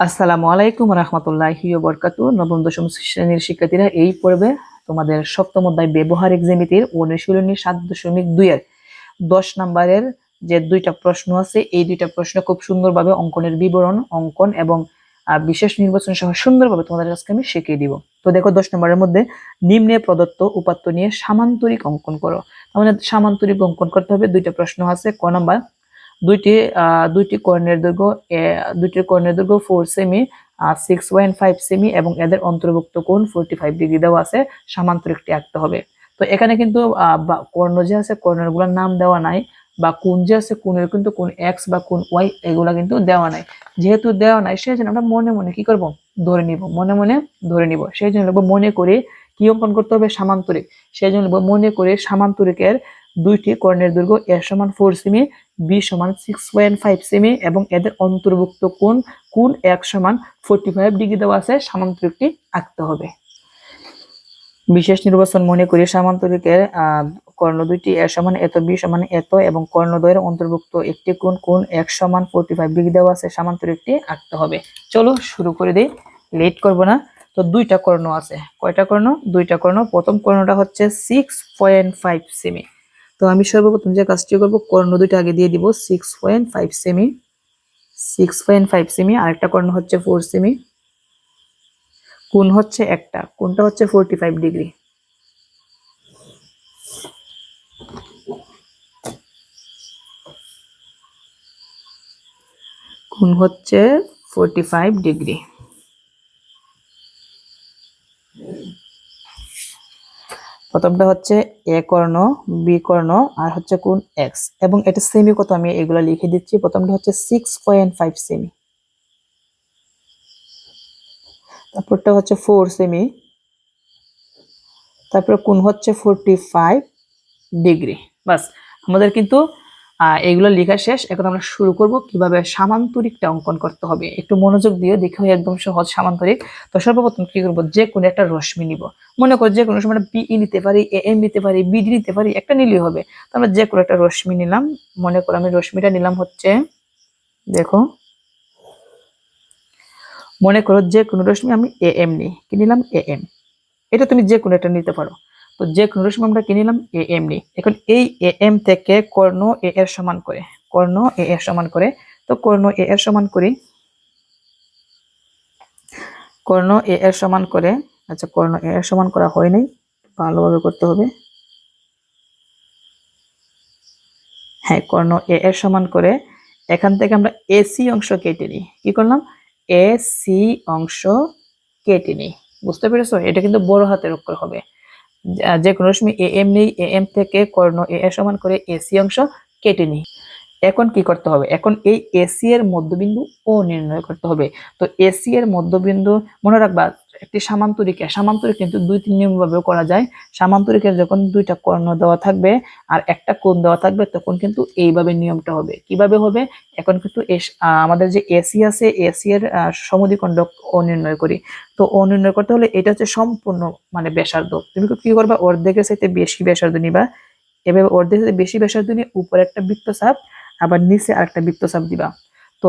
আসসালামু আলাইকুম রহমতুল্লাহি বরকাতু নবম, দশম শ্রেণির শিক্ষার্থীরা, এই পর্বে তোমাদের সপ্তম অধ্যায় ব্যবহারিক জ্যামিতির অনুশীলনী সাত দশমিক দুইয়ের দশ নম্বরের যে দুইটা প্রশ্ন আছে, এই দুইটা প্রশ্ন খুব সুন্দরভাবে অঙ্কনের বিবরণ, অঙ্কন এবং বিশেষ নির্বাচন সহ সুন্দরভাবে তোমাদের কাছে আমি শিখিয়ে দিব। তো দেখো দশ নম্বরের মধ্যে নিম্নে প্রদত্ত উপাত্ত নিয়ে সামান্তরিক অঙ্কন করো। আমাদের সামান্তরিক অঙ্কন করতে হবে, দুইটা প্রশ্ন আছে, ক নাম্বার দুইটি দুইটি কর্ণের দৈর্ঘ্য দুইটি কর্ণের দৈর্ঘ্য ফোর সেমি সিক্স পয়েন্ট ফাইভ সেমি এবং এদের অন্তর্ভুক্ত কোণ ফোরটি ফাইভ ডিগ্রি দেওয়া আছে সামান্তরিকটি আঁকতে হবে। তো এখানে কিন্তু কর্ণ যে আছে কর্ণেরগুলোর নাম দেওয়া নাই বা কোন যে আছে, কোণের কিন্তু কোন এক্স বা কোন ওয়াই এগুলা কিন্তু দেওয়া নাই। যেহেতু দেওয়া নাই সেই জন্য আমরা মনে মনে কি করব? ধরে নিব, মনে মনে ধরে নিব। সেই জন্য মনে করে কি অঙ্কন করতে হবে? সামান্তরিক। সেই জন্য মনে করে সামান্তরিকের দুইটি কর্ণের দৈর্ঘ্য এ সমান ফোর সেমি বি সমান সিক্স পয়েন্ট ফাইভ সেমি এবং এদের অন্তর্ভুক্ত কোন কোন এক সমান ফোরটি ফাইভ ডিগ্রি দেওয়া আছে, সামান্তরিকটি আঁকতে হবে। বিশেষ নির্বাচন মনে করি সামান্তরিকের কর্ণ দুইটি এর সমান, এত বি সমান এত এবং কর্ণদ্বয়ের অন্তর্ভুক্ত একটি কোন কোন এক সমান ফোরটি ফাইভ ডিগ্রি দেওয়া আছে, সামান্তরিকটি আঁকতে হবে। চলো শুরু করে দিই লেট করব না। তো দুইটা কর্ণ আছে, কয়টা কর্ণ? দুইটা কর্ণ। প্রথম কর্ণটা হচ্ছে সিক্স পয়েন্ট ফাইভ সেমি তো আমি সর্বপ্রথম যে কাজটি করব, কর্ণ দুইটা আগে দিয়ে দিব সিক্স পয়েন্ট ফাইভ সেমি সিক্স পয়েন্ট ফাইভ সেমি আরেকটা কর্ণ হচ্ছে ফোর সেমি কোন হচ্ছে একটা কোনটা হচ্ছে ফোরটি ফাইভ ডিগ্রি কোন হচ্ছে ফোরটি ফাইভ ডিগ্রি প্রথমটা হচ্ছে এ কর্ণ, বি কর্ণ, আর হচ্ছে কোন এক্স। এবং এটা সেমি কত? আমি এগুলো লিখে দিচ্ছি। প্রথমটা হচ্ছে সিক্স পয়েন্ট ফাইভ সেমি তারপরটা হচ্ছে ফোর সেমি তারপরে কোন হচ্ছে ফোরটি ফাইভ ডিগ্রি বাস, আমাদের কিন্তু এগুলো লেখা শেষ। এখন আমরা শুরু করব কীভাবে সামান্তরিকটা অঙ্কন করতে হবে। একটু মনোযোগ দিয়ে দেখে একদম সহজ সামান্তরিক। তো সর্বপ্রথম কি করব? যে কোনো একটা রশ্মি নিব। মনে করো যে কোনো সময় বিই নিতে পারি এ এম নিতে পারি বিডি নিতে পারি, একটা নিলেই হবে। তো আমরা যে কোনো একটা রশ্মি নিলাম। মনে করো আমি রশ্মিটা নিলাম হচ্ছে, দেখো। মনে করো যে কোনো রশ্মি আমি এ এম নিই। কি নিলাম? এ এম এটা তুমি যে কোনো একটা নিতে পারো। তো যে কোনো রশ্মি আমরা কি নিলাম, এ এম নিই এখন এই এ এম থেকে কর্ণ এ এর সমান করে, কর্ণ এ এর সমান করে। তো কর্ণ এ এর সমান করি। কর্ণ এ এর সমান করে আচ্ছা কর্ণ এ এর সমান করা হয় নাই, ভালোভাবে করতে হবে। হ্যাঁ কর্ণ এ এর সমান করে, এখান থেকে আমরা এসি অংশ কেটে নিই। কি করলাম? এসি অংশ কেটে নিই। বুঝতে পেরেছ? এটা কিন্তু বড় হাতের অক্ষর হবে। যা- কোনো সময় এ এম নেই, এ এম থেকে কর্ণ এ সমান করে এসি অংশ কেটে নিই। এখন কি করতে হবে? এখন এই এসি এর মধ্যবিন্দু ও নির্ণয় করতে হবে। তো এসি এর মধ্যবিন্দু মনে রাখবা একটি সামান্তরিকা, সামান্তরিক কিন্তু দুই, তিন নিয়ম ভাবেও করা যায়। সামান্তরিকের যখন দুইটা কর্ণ দেওয়া থাকবে আর একটা কোণ দেওয়া থাকবে, তখন কিন্তু এইভাবে নিয়মটা হবে। কীভাবে হবে? এখন কিন্তু আমাদের যে এসি আছে এসি এর সমদ্বিখণ্ড ও নির্ণয় করি। তো ও নির্ণয় করতে হলে এটা হচ্ছে সম্পূর্ণ মানে ব্যাসার্ধ। তুমি কি করবা? অর্ধেকের সাথে বেশি ব্যাসার্ধ নিবা। এভাবে অর্ধেকের সাথে বেশি ব্যাসার্ধ নিয়ে উপরে একটা বৃত্তচাপ, আবার নিচে আরেকটা বৃত্তচাপ দিবা। তো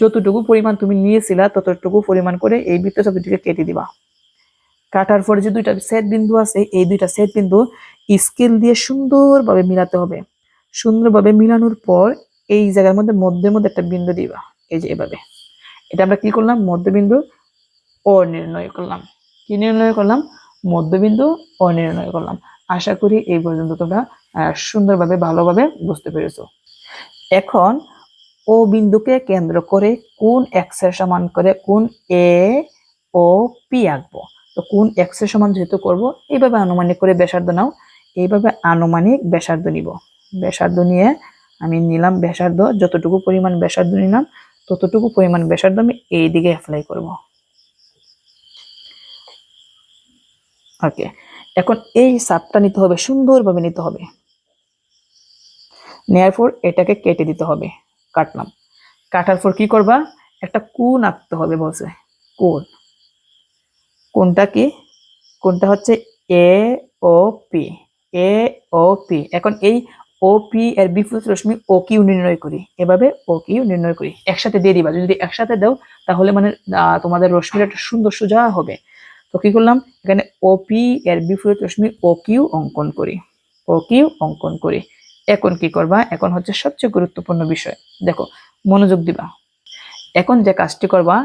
যতটুকু পরিমাণ তুমি নিয়েছিলা, ততটুকু পরিমাণ করে এই বৃত্তচাপ দুটিকে কেটে দিবা। কাটার পরে যে দুইটা সেট বিন্দু আছে, এই দুইটা সেট বিন্দু স্কেল দিয়ে সুন্দরভাবে মিলাতে হবে। সুন্দরভাবে মিলানোর পর এই জায়গার মধ্যে মধ্যের মধ্যে একটা বিন্দু দিবা, এই যে এভাবে। এটা আমরা কি করলাম? মধ্যবিন্দু ও নির্ণয় করলাম। কি নির্ণয় করলাম? মধ্যবিন্দু ও নির্ণয় করলাম। আশা করি এই পর্যন্ত তোমরা সুন্দরভাবে, ভালোভাবে বুঝতে পেরেছ। এখন ও বিন্দুকে কেন্দ্র করে কোন এক্সের সমান করে কোন এ ও পি আঁকবো। তো কোন এক্সের সমান যেহেতু করব, এইভাবে আনুমানিক করে ব্যাসার্ধ নাও। এইভাবে আনুমানিক ব্যাসার্ধ নিব। ব্যাসার্ধ নিয়ে আমি নিলাম ব্যাসার্ধ, যতটুকু পরিমাণ ব্যাসার্ধ নিলাম, ততটুকু পরিমাণ ব্যাসার্ধ আমি এই দিকে অ্যাপ্লাই করব। ওকে, এখন এই সাপটা নিতে হবে, সুন্দরভাবে নিতে হবে। নেয়ার পর এটাকে কেটে দিতে হবে। কাটলাম। কাটার পর কি করবা? একটা কোণ আঁকতে হবে বলছে, কোণ। কোনটা কি? কোনটা হচ্ছে এ O P A O P এখন এই ও পি এর বিপরীত রশ্মি ও কিউ নির্ণয় করি, এভাবে ও কিউ নির্ণয় করি। একসাথে দিয়ে দিবা, যদি একসাথে দাও, তাহলে মানে তোমাদের রশ্মির একটা সুন্দর সোজা হবে। তো কি করলাম? এখানে ও পি এর বিপরীত রশ্মি ও কিউ অঙ্কন করি ও কিউ অঙ্কন করি। এখন কি করবা? এখন হচ্ছে সবচেয়ে গুরুত্বপূর্ণ বিষয়। দেখো, মনোযোগ দিবা। এখন যে কাজটি করবা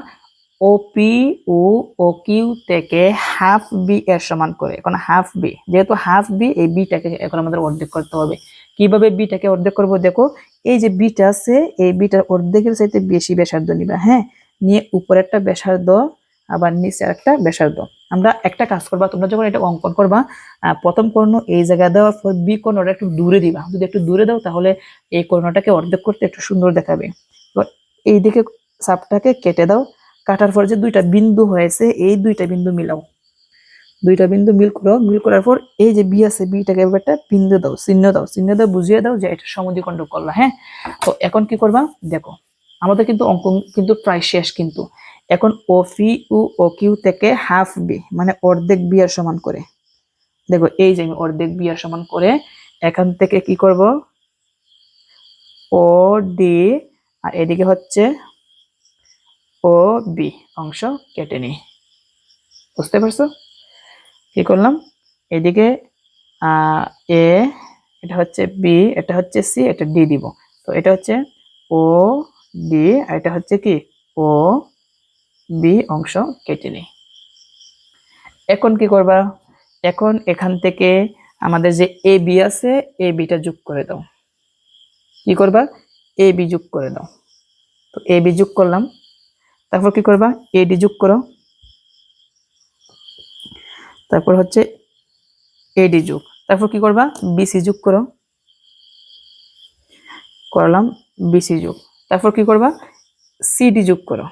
ও পি ও ও কিউ থেকে হাফ বি এর সমান করে। এখন হাফ বি যেহেতু হাফ বি এই বিটাকে এখন আমাদের অর্ধেক করতে হবে। কীভাবে বিটাকে অর্ধেক করব? দেখো, এই যে বিটা আছে, এই বিটার অর্ধেকের চাইতে বেশি ব্যাসার্ধ নিবা হ্যাঁ? নিয়ে উপরে একটা ব্যাসার্ধ আবার নিচে একটা ব্যাসার্ধ। আমরা একটা কাজ করবা, তোমরা যখন এটা অঙ্কন করবা প্রথম কর্ণ এই জায়গায় দেওয়ার পর বি কর্ণটা একটু দূরে দিবা। যদি একটু দূরে দাও, তাহলে এই কর্ণটাকে অর্ধেক করতে একটু সুন্দর দেখাবে। এই দিকে সাপটাকে কেটে দাও, কাটার পর যে দুইটা বিন্দু হয়েছে, এই দুইটা বিন্দু মিলাও। দুইটা বিন্দু মিল করো, মিল করার পর এই যে বি আছে, বিটাকে একটা বিন্দু দাও, চিহ্ন দাও চিহ্ন দাও বুঝিয়ে দাও যে এটা সমদ্বিখণ্ড করলা হ্যাঁ? তো এখন কি করবা? দেখো, আমাদের কিন্তু অঙ্ক কিন্তু প্রায় শেষ কিন্তু। এখন ও পি ও ও কিউ থেকে হাফ বি মানে অর্ধেক বি এর সমান করে। দেখো, এই যে আমি অর্ধেক বি এর সমান করে, এখান থেকে কি করব? ও ডি, আর এদিকে হচ্ছে ও বি, অংশ কেটে নিই। বুঝতে পারছ? কি করলাম? এদিকে এ, এটা হচ্ছে বি, এটা হচ্ছে সি, এটা ডি দিব। তো এটা হচ্ছে ও ডি, আর এটা হচ্ছে কি? ও বি অংশ কেটে নিই। এখন কি করবা? এখন এখান থেকে আমাদের যে এ বি আছে এ বিটা যোগ করে দাও। কি করবা? এ বি যোগ করে দাও। তো এ বি যোগ করলাম। তারপর কি করবা? এডি যোগ করো। তারপর হচ্ছে এডি যোগ। তারপর কি করবা? বিসি যোগ করো। করলাম বিসি যোগ। তারপর কি করবা? সিডি যোগ করো।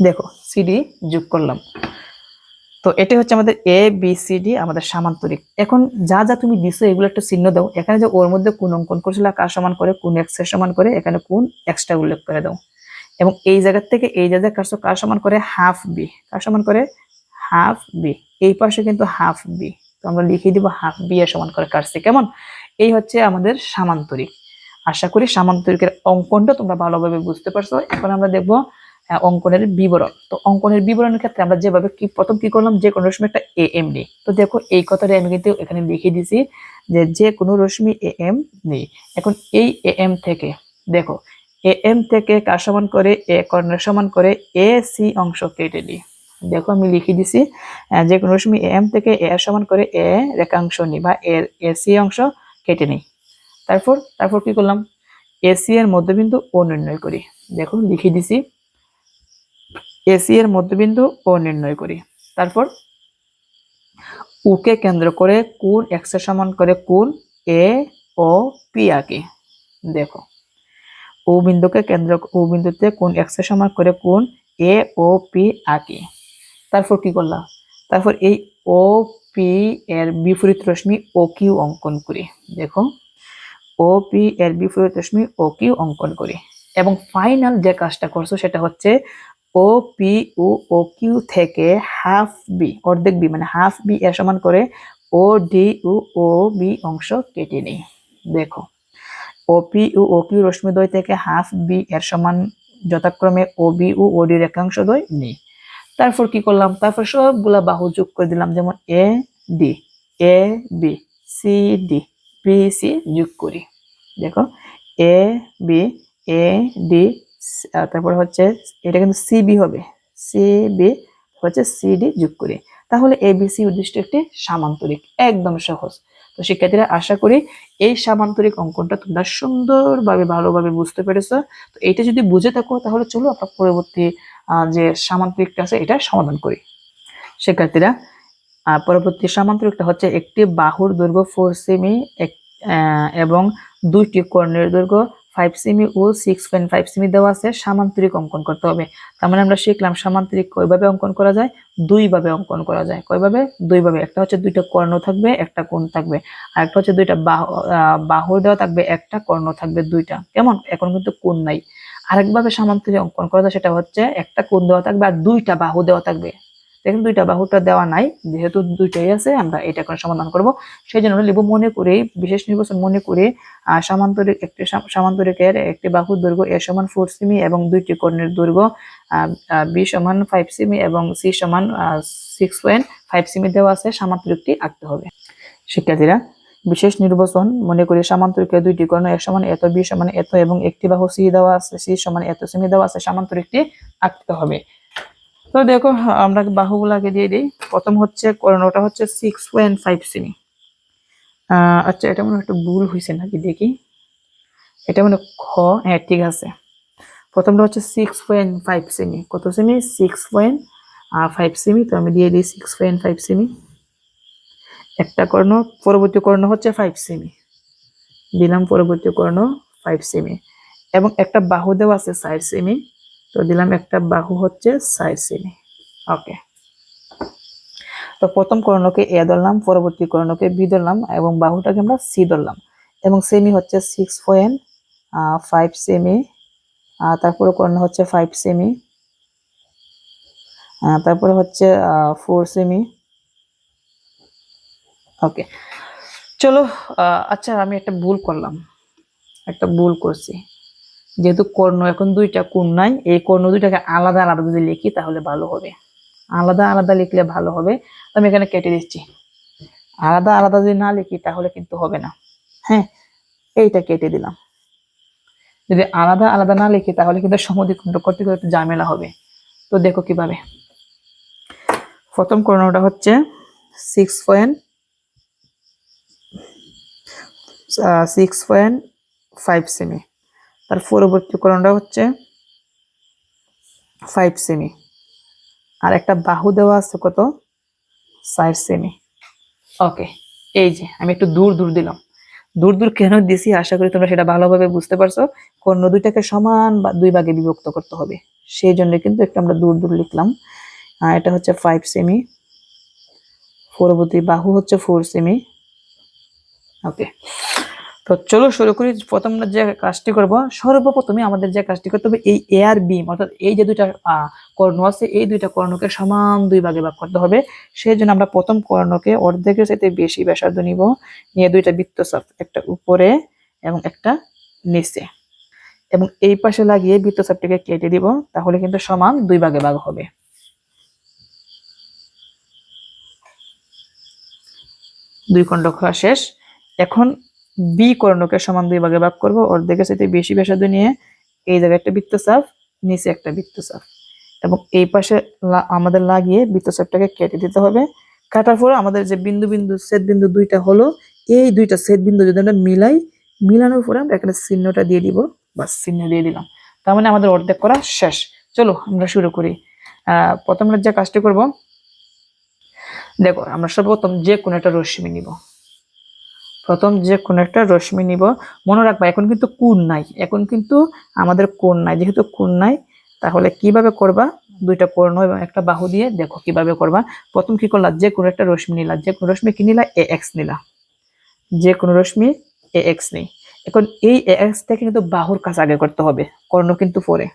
দেখো সিডি যোগ করলাম। তো এটা হচ্ছে আমাদের এ বি সি ডি আমাদের সামান্তরিক। এখন যা যা তুমি দিছো, এগুলো একটা চিহ্ন দাও। এখানে যে ওর মধ্যে কোন অঙ্কন করছিল, কার সমান করে, কোন এক্সের সমান করে, এখানে কোন এক্সটা উল্লেখ করে দাও। এবং এই জায়গা থেকে এই জায়গায় কার কার সমান করে? হাফ বি কার সমান করে? হাফ বি এই পাশে কিন্তু হাফ বি তো আমরা লিখে দিব হাফ বি এর সমান করে কাটছে কেমন? এই হচ্ছে আমাদের সামান্তরিক। আশা করি সামান্তরিকের অঙ্কনটা তোমরা ভালোভাবে বুঝতে পারছ। এখন আমরা দেখব অঙ্কনের বিবরণ। তো অঙ্কনের বিবরণের ক্ষেত্রে আমরা যেভাবে কি, প্রথম কি করলাম? যে কোনো রশ্মি একটা এ এম নেই। তো দেখো, এই কথাটা আমি কিন্তু এখানে লিখে দিছি যে যে কোনো রশ্মি এ এম নেই। এখন এই এ এম থেকে, দেখো এ এম থেকে কার সমান করে? এ কর্ণের সমান করে এ সি অংশ কেটে নিই। দেখো, আমি লিখে দিছি যে কোনো রশ্মি এ এম থেকে এ এর সমান করে এ রেখাংশ নিই বা এর এ সি অংশ কেটে নিই। তারপর তারপর কি করলাম? এসি এর মধ্যবিন্দু ও নির্ণয় করি। দেখো, লিখে দিছি এসি এর মধ্যবিন্দু ও নির্ণয় করি। তারপর উকে কেন্দ্র করে কোন এক্সের সমান করে কোন এ ও পি আঁকি। দেখো ও বিন্দুকে কেন্দ্র ও বিন্দুতে কোন এক্স সমান করে কোন এ ও পি আঁকি। তারপর কি করলাম? তারপর এই ও পি এর বিপরীত রশ্মি ও কিউ অঙ্কন করি। দেখো ও পি এর বিপরীত রশ্মি ও কিউ অঙ্কন করি। এবং ফাইনাল যে কাজটা করছ সেটা হচ্ছে ও পি ও ও কিউ থেকে হাফ বি অর্ধেক বি মানে হাফ বি এর সমান করে ও ডি ও ও বি অংশ কেটে নেই। দেখো ও পি ও ও কিউ রশ্মিদ্বয় থেকে হাফ বি এর সমান যথাক্রমে ও বি ও ও ডি রেখাংশ দ্বয় নেই। তারপর কি করলাম? তারপর সবগুলা বাহু যোগ করে দিলাম, যেমন A D A B C D B C যোগ করি। দেখো এ বি এ ডি তারপর হচ্ছে এটা কিন্তু সিবি হবে। সিবি হচ্ছে সিডি যোগ করে। তাহলে এবিসি উদ্দিষ্ট একটি সামান্তরিক, একদম সহজ। তো শিক্ষার্থীরা আশা করি এই সামান্তরিক অঙ্কনটা তোমরা সুন্দরভাবে, ভালোভাবে বুঝতে পেরেছ। তো এইটা যদি বুঝে থাকো, তাহলে চলো আমরা পরবর্তী যে সামান্তরিকটা আছে, এটা সমাধান করি। শিক্ষার্থীরা পরবর্তী সামান্তরিকটা হচ্ছে একটি বাহুর দৈর্ঘ্য ফোর সেমি এবং দুইটি কর্ণের দৈর্ঘ্য ফাইভ সেমি ও সিক্স পয়েন্ট ফাইভ সেমি দেওয়া আছে, সামান্তরিক অঙ্কন করতে হবে। তার মানে আমরা শিখলাম সামান্তরিক কয়ভাবে অঙ্কন করা যায়? দুইভাবে অঙ্কন করা যায়। কয়ভাবে? দুইভাবে। একটা হচ্ছে দুইটা কর্ণ থাকবে, একটা কোণ থাকবে। আর একটা হচ্ছে দুইটা বাহু বাহুর দেওয়া থাকবে, একটা কর্ণ থাকবে দুইটা। কেমন? এখন কিন্তু কোণ নাই। আরেকভাবে সামান্তরিক অঙ্কন করা যায় সেটা হচ্ছে একটা কোণ দেওয়া থাকবে আর দুইটা বাহু দেওয়া থাকবে। দেখেন দুইটা বাহুটা দেওয়া নাই, যেহেতু দুইটাই আছে, আমরা এটা এখন সমাধান করব। সেই জন্য লিখব মনে করে, বিশেষ নির্বাচন মনে করে সামান্তরিক একটি সাম- সামান্তরিকের একটি বাহুর দৈর্ঘ্য এ সমান ফোর সিমি এবং দুইটি কর্ণের দৈর্ঘ্য বি সমান ফাইভ সিমি এবং সি সমান সিক্স পয়েন্ট ফাইভ সিমি দেওয়া আছে, সামান্তরিকটি আঁকতে হবে। শিক্ষার্থীরা, বিশেষ নির্বাচন মনে করি সামান্তরিকের দুইটি কর্ণ এক সমান এত, বি সমান এত এবং একটি বাহু সি দেওয়া আছে, সি সমান এত সিমি দেওয়া আছে, সামান্তরিকটি আঁকতে হবে। তো দেখো, আমরা বাহুগুলাকে দিয়ে দিই। প্রথম হচ্ছে ওটা হচ্ছে সিক্স পয়েন্ট ফাইভ সেমি আচ্ছা এটা মনে হয় একটু ভুল হয়েছে নাকি, দেখি। এটা মানে খ হ্যাঁ ঠিক আছে। প্রথমটা হচ্ছে সিক্স পয়েন্ট ফাইভ সেমি কত সেমি সিক্স পয়েন্ট ফাইভ সেমি তো আমি দিয়ে দিই সিক্স পয়েন্ট ফাইভ সেমি একটা কর্ণ পরবর্তী কর্ণ হচ্ছে ফাইভ সেমি দিলাম পরবর্তী কর্ণ ফাইভ সেমি এবং একটা বাহু দেওয়া আছে সাইড সেমি তো দিলাম একটা বাহু হচ্ছে সাইড সেমি ওকে তো প্রথম কর্ণকে এ ধরলাম, পরবর্তী কর্ণকে বি ধরলাম এবং বাহুটাকে আমরা সি ধরলাম এবং সেমি হচ্ছে সিক্স পয়েন্ট ফাইভ সেমি তারপরে কর্ণ হচ্ছে ফাইভ সেমি তারপরে হচ্ছে ফোর সেমি ওকে চলো আচ্ছা আমি একটা ভুল করলাম। একটা ভুল করছি। যেহেতু কর্ণ এখন দুইটা কোণ নাই, এই কর্ণ দুইটাকে আলাদা আলাদা যদি লিখি তাহলে ভালো হবে। আলাদা আলাদা লিখলে ভালো হবে। আমি এখানে কেটে দিচ্ছি। আলাদা আলাদা যদি না লিখি তাহলে কিন্তু হবে না। হ্যাঁ এইটা কেটে দিলাম। যদি আলাদা আলাদা না লিখি তাহলে কিন্তু সমদ্বিখণ্ড করতে করতে ঝামেলা হবে। তো দেখো কীভাবে। প্রথম কর্ণটা হচ্ছে six point six point five semi তার পরবর্তী করণটা হচ্ছে ফাইভ সেমি আর একটা বাহু দেওয়া আছে কত? সাইড সেমি ওকে এই যে, আমি একটু দূর দূর দিলাম। দূর দূর কেন দিছি? আশা করি তোমরা সেটা ভালোভাবে বুঝতে পারছ। কর্ণ দুইটাকে সমান বা দুই ভাগে বিভক্ত করতে হবে। সেই জন্য কিন্তু একটু আমরা দূর দূর লিখলাম। এটা হচ্ছে ফাইভ সেমি পরবর্তী বাহু হচ্ছে ফোর সেমি ওকে তো চলো শুরু করি। প্রথম যে কাজটি করব, সর্বপ্রথমে আমাদের যে কাজটি করতে হবে এই এ আর বিম অর্থাৎ এই যে দুইটা কর্ণ আছে, এই দুইটা কর্ণকে সমান দুই ভাগে ভাগ করতে হবে। সেই জন্য আমরা প্রথম কর্ণকে অর্ধেকের সাথে বেশি ব্যাসার্ধ নিব, নিয়ে দুইটা বৃত্তচাপ, একটা উপরে এবং একটা নিচে। এবং এই পাশে লাগিয়ে বৃত্ত বৃত্তচাপটিকে কেটে দিব, তাহলে কিন্তু সমান দুই ভাগে ভাগ হবে। দুই খণ্ড খোলা শেষ। এখন বি কর্ণকে সমান দুই ভাগে ভাগ করব। অর্ধেকের সাথে বেশি ব্যাসার্ধ নিয়ে এই জায়গায় একটা বৃত্তচাপ, নিচে একটা বৃত্তচাপ। এবং এই পাশে আমাদের লাগিয়ে বৃত্তচাপটাকে কেটে দিতে হবে। কাটার পর আমাদের যে বিন্দু বিন্দু, ছেদ বিন্দু দুইটা হলো, এই দুইটা ছেদ বিন্দু যদি আমরা মিলাই, মিলানোর পরে আমরা এখানে চিহ্নটা দিয়ে দিব। বা চিহ্ন দিয়ে দিলাম। তার মানে আমাদের অর্ধেক করা শেষ। চলো, আমরা শুরু করি। প্রথম যে কাজটি করব, দেখো, আমরা সর্বপ্রথম যে কোনো একটা রশ্মি নিব। প্রথম যে কোনো একটা রশ্মি নিব। মনে রাখবা, এখন কিন্তু কোণ নাই। এখন কিন্তু আমাদের কোণ নাই। যেহেতু কোণ নাই, তাহলে কীভাবে করবা? দুইটা কর্ণ এবং একটা বাহু দিয়ে দেখো কীভাবে করবা। প্রথম কি করলা? যে কোনো একটা রশ্মি নিলা। যে কোনো রশ্মি কি নিলা? এ এক্স নিলা। যে কোনো রশ্মি এ এক্স নেই। এখন এই এ এক্স থেকে কিন্তু বাহুর কাজ আগে করতে হবে। কর্ণ কিন্তু পরে।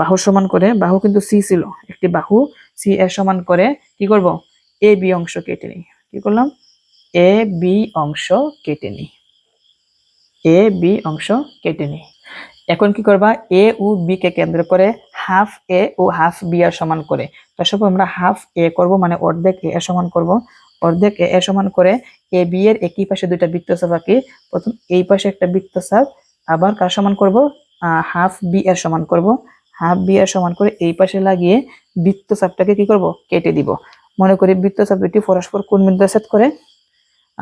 বাহু সমান করে, বাহু কিন্তু সি ছিল। একটি বাহু সি এর সমান করে কি করব? এ বি অংশ কেটে নিই। কি করলাম? এ বি অংশ কেটে নিই এ বি অংশ কেটে নিই এখন কি করবা? এ ও বি কে কেন্দ্র করে half A O half B এর সমান করে। তার আমরা হাফ এ করব মানে অর্ধেক এ সমান করব। অর্ধেক এ সমান করে এ বি এর একই পাশে দুইটা বৃত্তচাপ আঁকি। প্রথম এই পাশে একটা বৃত্তচাপ, আবার কার সমান করব? হাফ বি এর সমান করব। হাফ বি এর সমান করে এই পাশে লাগিয়ে বৃত্তচাপটাকে কি করব? কেটে দিব। মনে করি বৃত্তচাপ দুটি পরস্পর কোন বিন্দুতে ছেদ করে?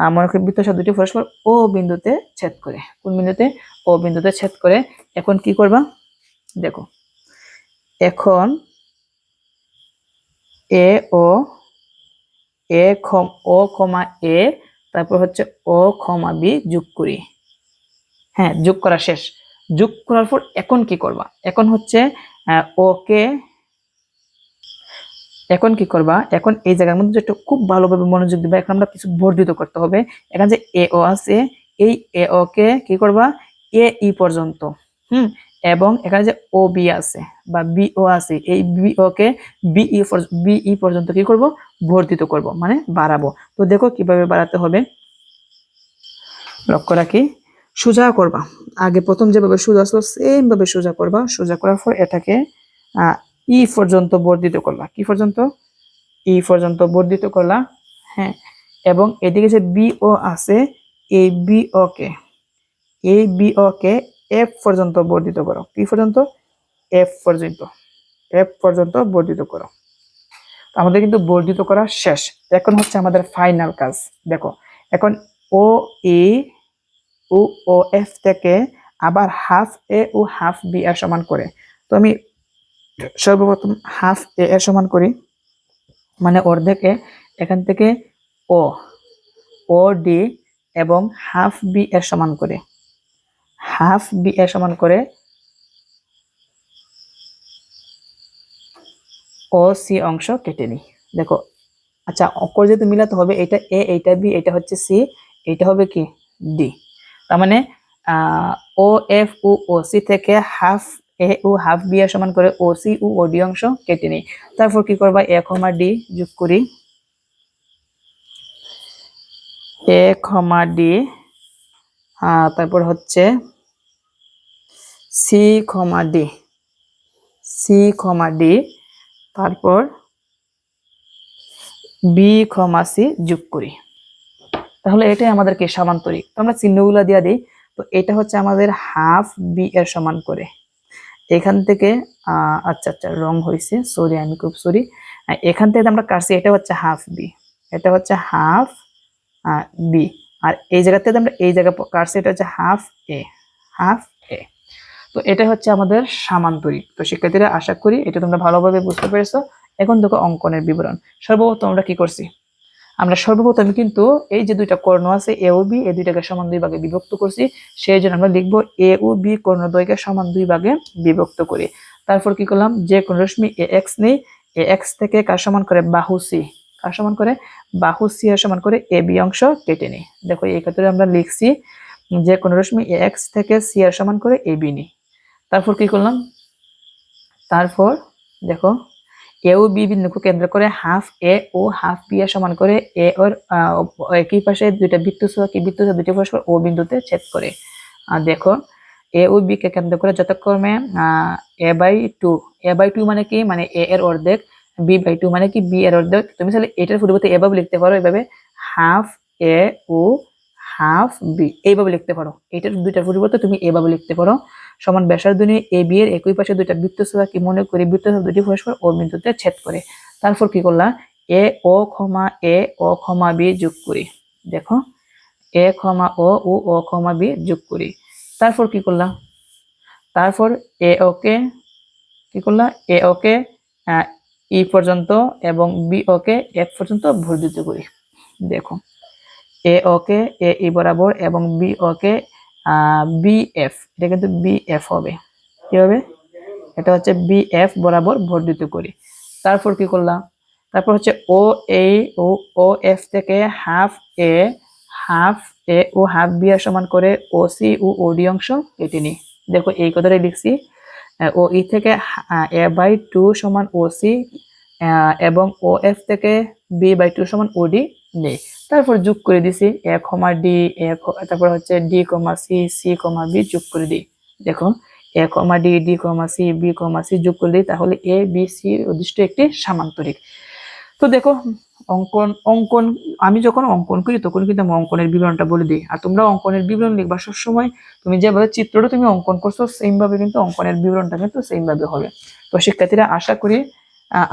মনে করি বৃত্তচাপ দুটি পরস্পর ও বিন্দুতে ছেদ করে। কোন বিন্দুতে? ও বিন্দুতে ছেদ করে। এখন কি করবা? দেখো। এখন এ, ও, এ, খম, ও কমা এ, তারপর হচ্ছে ও কমা বি যোগ করি। হ্যাঁ যোগ করা শেষ। যোগ করার পর এখন কি করবা? এখন হচ্ছে ওকে এখন কি করবা? এখন এই জায়গার মধ্যে একটু খুব ভালোভাবে মনোযোগ দিবা, এখন আমরা কিছু বর্ধিত করতে হবে। এখানে যে এ ও আছে, এই এ ও কে কি করবা? এ ই পর্যন্ত, হুম? এবং এখানে যে ও বি আছে বা বি ও আছে, এই বিও কে বিই বিই পর্যন্ত কি করব? বর্ধিত করব মানে বাড়াবো। তো দেখো কীভাবে বাড়াতে হবে। লক্ষ্য রাখি, সোজা করবা। আগে প্রথম যেভাবে সোজা আসলো সেম ভাবে সোজা করবা। সোজা করার পর এটাকে ই পর্যন্ত বর্ধিত করলা। কি পর্যন্ত? ই পর্যন্ত বর্ধিত করলা। হ্যাঁ এবং এদিকে যে বিও আছে এই বিও কে এই বিও কে এফ পর্যন্ত বর্ধিত করো। কি পর্যন্ত? এফ পর্যন্ত এফ পর্যন্ত বর্ধিত করো। আমাদের কিন্তু বর্ধিত করা শেষ। এখন হচ্ছে আমাদের ফাইনাল কাজ। দেখো, এখন ও, এ, ও ও, এফ থেকে আবার half A O half B এর সমান করে। তো আমি সর্বপ্রথম হাফ এ এর সমান করি মানে অর্ধেকে এখান থেকে ও ও ডি এবং হাফ বি এর সমান করে। হাফ বি এর সমান করে ও সি অংশ কেটে নিই। দেখো আচ্ছা অক্ষর যেহেতু মিলাতে হবে, এটা এ, এইটা বি, এটা হচ্ছে সি এটা হবে কি? ডি। তার মানে ও, এফ ও ও, সি থেকে half A O half B এর সমান করে ও সি ও ও ডি অংশ কেটে নিই। তারপর কি করবা? এ কমা ডি যোগ করি। এ কমা ডি তারপর হচ্ছে C comma D, C comma D, তারপর বি কমা সি যোগ করি। তাহলে এটাই আমাদেরকে সামান্তরিক। তো আমরা চিহ্নগুলো দিয়ে দিই। তো এটা হচ্ছে আমাদের হাফ বি এর সমান করে। এখান থেকে আচ্ছা আচ্ছা রং হয়েছে সরি, আমি খুব সরি। এখান থেকে আমরা কাটছি, এটা হচ্ছে হাফ বি এটা হচ্ছে হাফ বি আর এই জায়গা থেকে আমরা এই জায়গা কাটছি, এটা হচ্ছে হাফ এ হাফ এ তো এটা হচ্ছে আমাদের সামান্তরিক তো শিক্ষার্থীরা আশা করি এটা তোমরা ভালোভাবে বুঝতে পেরেছ। এখন দেখো অঙ্কনের বিবরণ। সর্বপ্রথম আমরা কি করছি? আমরা সর্বপ্রথম কিন্তু এই যে দুইটা কর্ণ আছে এ ও বি এই দুইটাকে সমান দুই ভাগে বিভক্ত করছি। সেই জন্য আমরা লিখব এ ও বি কর্ণদ্বয়কে সমান দুই ভাগে বিভক্ত করি। তারপর কি করলাম? যে কোন রশ্মি এ এক্স নেই এ এক্স থেকে কার সমান করে? বাহু সি কার সমান করে? বাহু সি এর সমান করে এ বি অংশ কেটে নিই। দেখো, এই ক্ষেত্রে আমরা লিখছি যে কোন রশ্মি এ এক্স থেকে সি এর সমান করে এ বি নিই। তারপর কি করলাম? তারপর দেখো ও বি বিন্দুকে কেন্দ্র করে half A O half B এর সমান করে এ ওর একই পাশে দুইটা বৃত্ত কি বৃত্ত দুটি পরস্পর ও বিন্দুতে ছেদ করে। দেখো, এ ও বি কে কেন্দ্র করে যথাক্রমে A by two, A by two মানে কি? মানে এ এর অর্ধেক, বি বাই টু মানে কি? বি এর অর্ধেক। তুমি তাহলে এটার পরিবর্তে এভাবে লিখতে পারো, এভাবে half A O half B এইভাবে লিখতে পারো। এটার দুইটার পরিবর্তে তুমি এভাবে লিখতে পারো। সমান ব্যাসার্ধ নিয়ে এ বি এর একই পাশে দুইটা বৃত্ত কি মনে করি বৃত্ত দুটি পরস্পর ও বিন্দুতে ছেদ করে? তারপর কি করলাম? এ, ও, ক্ষমা, এ, ও, ক্ষমা, বি যোগ করি। দেখো, এ, ক্ষমা, ও ও ও, ক্ষমা, বি যোগ করি। তারপর কি করলাম? তারপর এ ওকে কি করলাম? এ ওকে ই পর্যন্ত এবং বি ওকে এফ পর্যন্ত বর্ধিত করি। দেখো, এ ওকে এ, ই বরাবর এবং বি ওকে বি এফ এটা কিন্তু বি এফ হবে। কি হবে? এটা হচ্ছে বি এফ বরাবর বর্ধিত করি। তারপর কি করলাম? তারপর হচ্ছে O A O O F থেকে half A half A O half B এর সমান করে ও সি ও ও ডি অংশ কেটে নিই। দেখো, এই কথাটাই লিখছি। ও ই থেকে এ বাই টু সমান ও সি এবং ও এফ থেকে বি বাই টু সমান ও ডি নেই। তারপর যোগ করে দিছি এ কমা ডি এ তারপর হচ্ছে D comma C C comma B যোগ করে দিই। দেখো A comma D D comma C B comma C যোগ করে দিই, তাহলে এ বি সি উদ্দিষ্ট একটি সামান্তরিক। তো দেখো, অঙ্কন অঙ্কন, আমি যখন অঙ্কন করি, তখন কিন্তু আমি অঙ্কনের বিবরণটা বলে দিই। আর তোমরা অঙ্কনের বিবরণ লিখবা সবসময়, তুমি যেভাবে চিত্রটা তুমি অঙ্কন করছ সেম ভাবে কিন্তু অঙ্কনের বিবরণটা কিন্তু সেম ভাবে হবে। তো শিক্ষার্থীরা আশা করি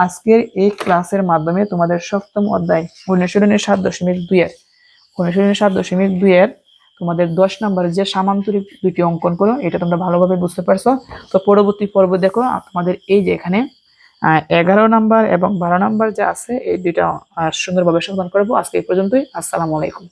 আজকের এই ক্লাসের মাধ্যমে তোমাদের সপ্তম অধ্যায় অনুশীলনের সাত দশমিক দুইয়ের অনুশীলনের সাত দশমিক দুইয়ের তোমাদের দশ নম্বরের যে সামান্তরিক দুইটি অঙ্কন করো, এটা তোমরা ভালোভাবে বুঝতে পারছ। তো পরবর্তী পর্ব দেখো, তোমাদের এই যে এখানে এগারো নাম্বার এবং বারো নাম্বার যে আছে, এই দুইটা সুন্দরভাবে সমাধান করব আজকে এই পর্যন্তই। আসসালামু আলাইকুম।